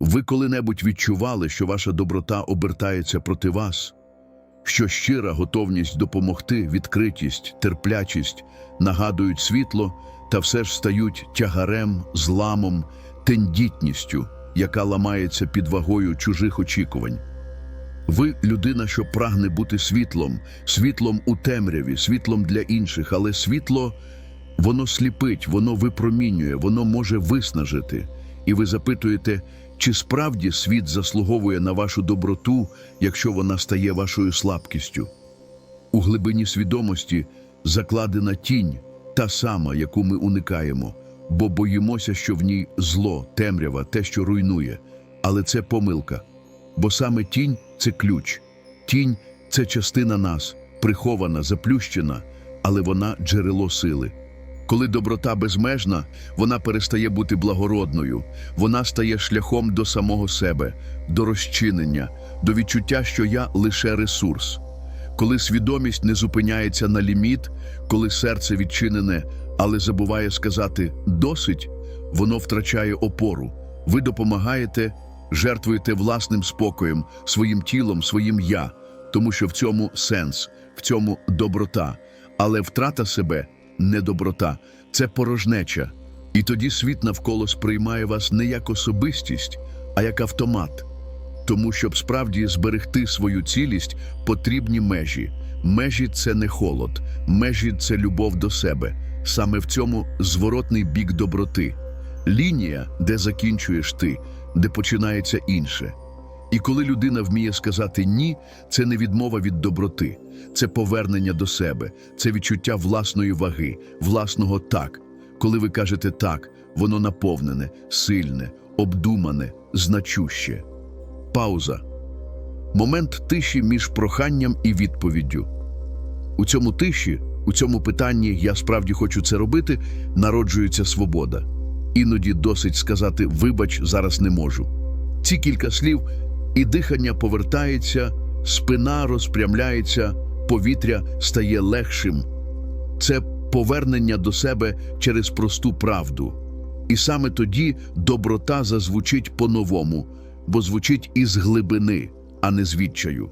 Ви коли-небудь відчували, що ваша доброта обертається проти вас, що щира готовність допомогти, відкритість, терплячість нагадують світло та все ж стають тягарем, зламом, тендітністю, яка ламається під вагою чужих очікувань. Ви людина, що прагне бути світлом, світлом у темряві, світлом для інших, але світло воно сліпить, воно випромінює, воно може виснажити. І ви запитуєте, чи справді світ заслуговує на вашу доброту, якщо вона стає вашою слабкістю? У глибині свідомості закладена тінь, та сама, яку ми уникаємо, бо боїмося, що в ній зло, темрява, те, що руйнує. Але це помилка. Бо саме тінь це ключ. Тінь це частина нас, прихована, заплющена, але вона джерело сили. Коли доброта безмежна, вона перестає бути благородною, вона стає шляхом до самого себе, до розчинення, до відчуття, що я лише ресурс. Коли свідомість не зупиняється на ліміт, коли серце відчинене, але забуває сказати досить, воно втрачає опору. Ви допомагаєте, жертвуєте власним спокоєм, своїм тілом, своїм я, тому що в цьому сенс, в цьому доброта. Але втрата себе не доброта, це порожнеча. І тоді світ навколо сприймає вас не як особистість, а як автомат. Тому, щоб справді зберегти свою цілість, потрібні межі. Межі це не холод, межі це любов до себе. Саме в цьому зворотний бік доброти. Лінія, де закінчуєш ти, де починається інше. І коли людина вміє сказати ні, це не відмова від доброти, це повернення до себе, це відчуття власної ваги, власного так. Коли ви кажете так, воно наповнене, сильне, обдумане, значуще. Пауза. Момент тиші між проханням і відповіддю. У цьому тиші, у цьому питанні я справді хочу це робити, народжується свобода. Іноді досить сказати вибач, зараз не можу. Ці кілька слів, і дихання повертається, спина розпрямляється, повітря стає легшим. Це повернення до себе через просту правду. І саме тоді доброта зазвучить по-новому, бо звучить із глибини, а не з відчаю.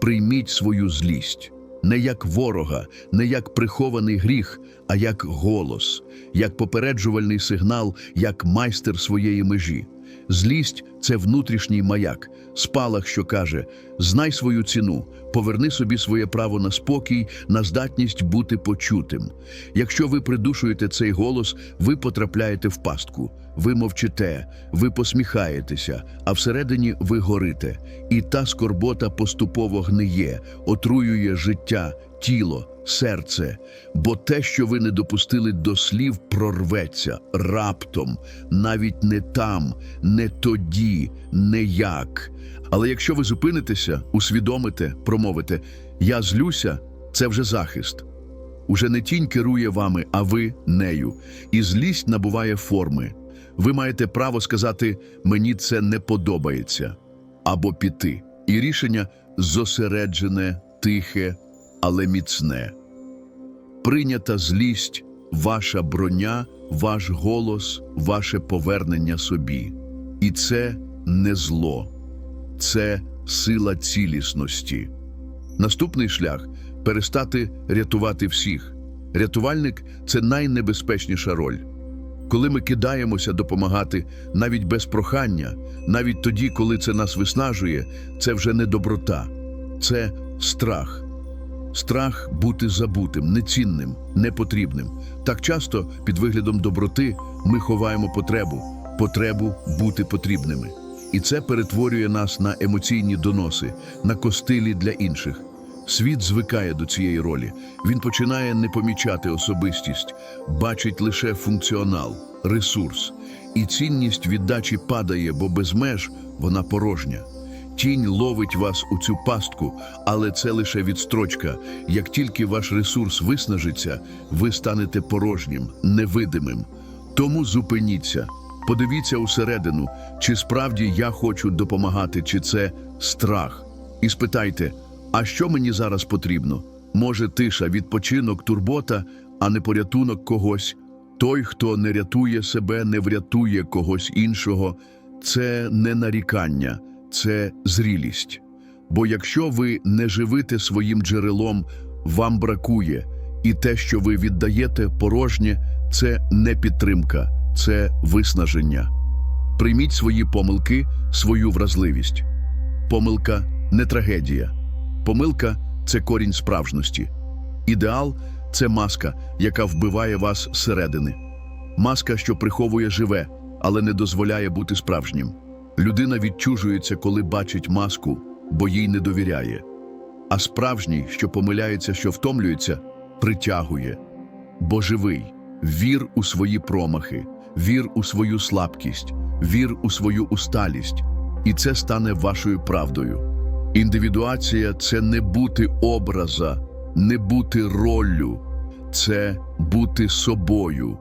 Прийміть свою злість не як ворога, не як прихований гріх, а як голос, як попереджувальний сигнал, як майстер своєї межі. Злість це внутрішній маяк, спалах, що каже: знай свою ціну, поверни собі своє право на спокій, на здатність бути почутим. Якщо ви придушуєте цей голос, ви потрапляєте в пастку. Ви мовчите, ви посміхаєтеся, а всередині ви горите. І та скорбота поступово гниє, отруює життя, тіло, серце. Бо те, що ви не допустили до слів, прорветься раптом, навіть не там, не тоді, не як. Але якщо ви зупинитеся, усвідомите, промовите Я злюся, це вже захист. Уже не тінь керує вами, а ви нею. І злість набуває форми. Ви маєте право сказати мені це не подобається або піти. І рішення зосереджене, тихе, але міцне. Прийнята злість, ваша броня, ваш голос, ваше повернення собі. І це не зло, це сила цілісності. Наступний шлях перестати рятувати всіх. Рятувальник це найнебезпечніша роль. Коли ми кидаємося допомагати навіть без прохання, навіть тоді, коли це нас виснажує, це вже не доброта, це страх. Страх бути забутим, нецінним, непотрібним. Так часто під виглядом доброти ми ховаємо потребу, потребу бути потрібними. І це перетворює нас на емоційні доноси, на костилі для інших. Світ звикає до цієї ролі. Він починає не помічати особистість, бачить лише функціонал, ресурс. І цінність віддачі падає, бо без меж вона порожня. Тінь ловить вас у цю пастку, але це лише відстрочка. Як тільки ваш ресурс виснажиться, ви станете порожнім, невидимим. Тому зупиніться, подивіться усередину, чи справді я хочу допомагати, чи це страх. І спитайте, а що мені зараз потрібно? Може, тиша, відпочинок, турбота, а не порятунок когось. Той, хто не рятує себе, не врятує когось іншого. це не нарікання, це зрілість. Бо якщо ви не живите своїм джерелом, вам бракує, і те, що ви віддаєте порожнє, це не підтримка, це виснаження. Прийміть свої помилки, свою вразливість. Помилка не трагедія. Помилка це корінь справжності. Ідеал це маска, яка вбиває вас зсередини. Маска, що приховує живе, але не дозволяє бути справжнім. Людина відчужується, коли бачить маску, бо їй не довіряє. А справжній, що помиляється, що втомлюється, притягує. Бо живий, вір у свої промахи, вір у свою слабкість, вір у свою усталість, і це стане вашою правдою. Індивідуація це не бути образа, не бути роллю, це бути собою.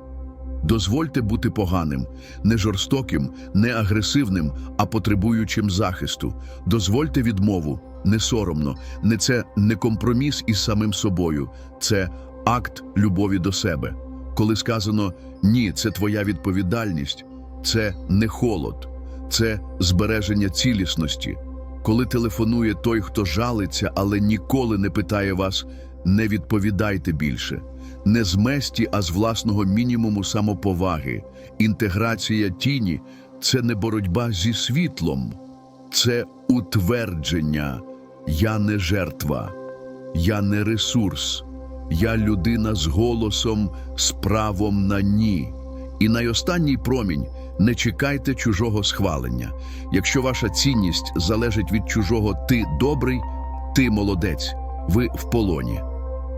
Дозвольте бути поганим, не жорстоким, не агресивним, а потребуючим захисту. Дозвольте відмову, не соромно, не це не компроміс із самим собою, це акт любові до себе. Коли сказано ні, це твоя відповідальність, це не холод, це збереження цілісності. Коли телефонує той, хто жалиться, але ніколи не питає вас, не відповідайте більше. Не з месті, а з власного мінімуму самоповаги. Інтеграція тіні це не боротьба зі світлом, це утвердження. Я не жертва, я не ресурс, я людина з голосом, з правом на ні. І найостанній промінь не чекайте чужого схвалення. Якщо ваша цінність залежить від чужого ти добрий, ти молодець, ви в полоні.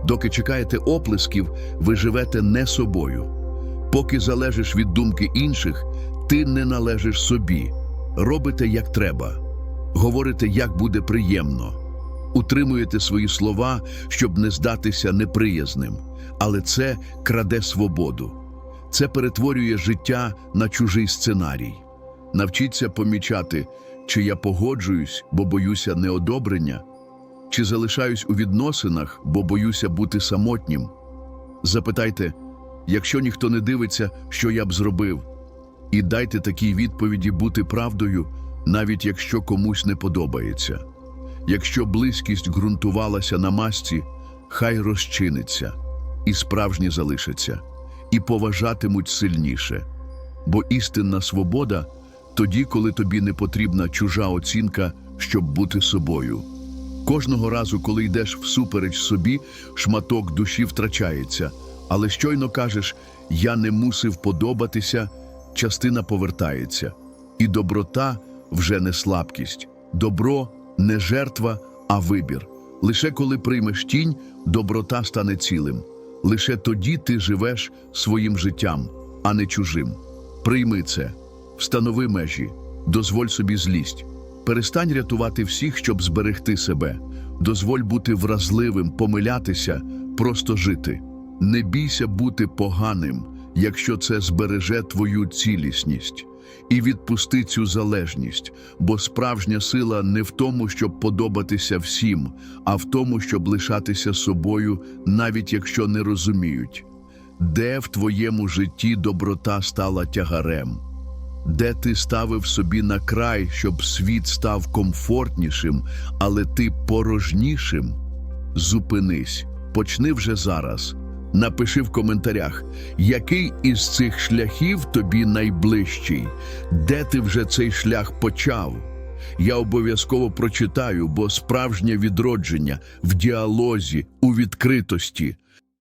Доки чекаєте оплесків, ви живете не собою. Поки залежиш від думки інших, ти не належиш собі. Робите як треба, говорите, як буде приємно, утримуєте свої слова, щоб не здатися неприязним. Але це краде свободу. Це перетворює життя на чужий сценарій. Навчіться помічати, чи я погоджуюсь, бо боюся неодобрення, чи залишаюсь у відносинах, бо боюся бути самотнім. Запитайте, якщо ніхто не дивиться, що я б зробив, і дайте такій відповіді бути правдою, навіть якщо комусь не подобається. Якщо близькість ґрунтувалася на масці, хай розчиниться, і справжні залишаться, і поважатимуть сильніше. Бо істинна свобода тоді, коли тобі не потрібна чужа оцінка, щоб бути собою. Кожного разу, коли йдеш всупереч собі, шматок душі втрачається, але щойно кажеш Я не мусив подобатися, частина повертається. І доброта вже не слабкість, добро не жертва, а вибір. Лише коли приймеш тінь, доброта стане цілим. Лише тоді ти живеш своїм життям, а не чужим. Прийми це, встанови межі, дозволь собі злість. Перестань рятувати всіх, щоб зберегти себе. Дозволь бути вразливим, помилятися, просто жити. Не бійся бути поганим, якщо це збереже твою цілісність. І відпусти цю залежність, бо справжня сила не в тому, щоб подобатися всім, а в тому, щоб лишатися собою, навіть якщо не розуміють. Де в твоєму житті доброта стала тягарем? Де ти ставив собі на край, щоб світ став комфортнішим, але ти порожнішим? Зупинись, почни вже зараз. Напиши в коментарях, який із цих шляхів тобі найближчий, де ти вже цей шлях почав. Я обов'язково прочитаю, бо справжнє відродження в діалозі, у відкритості.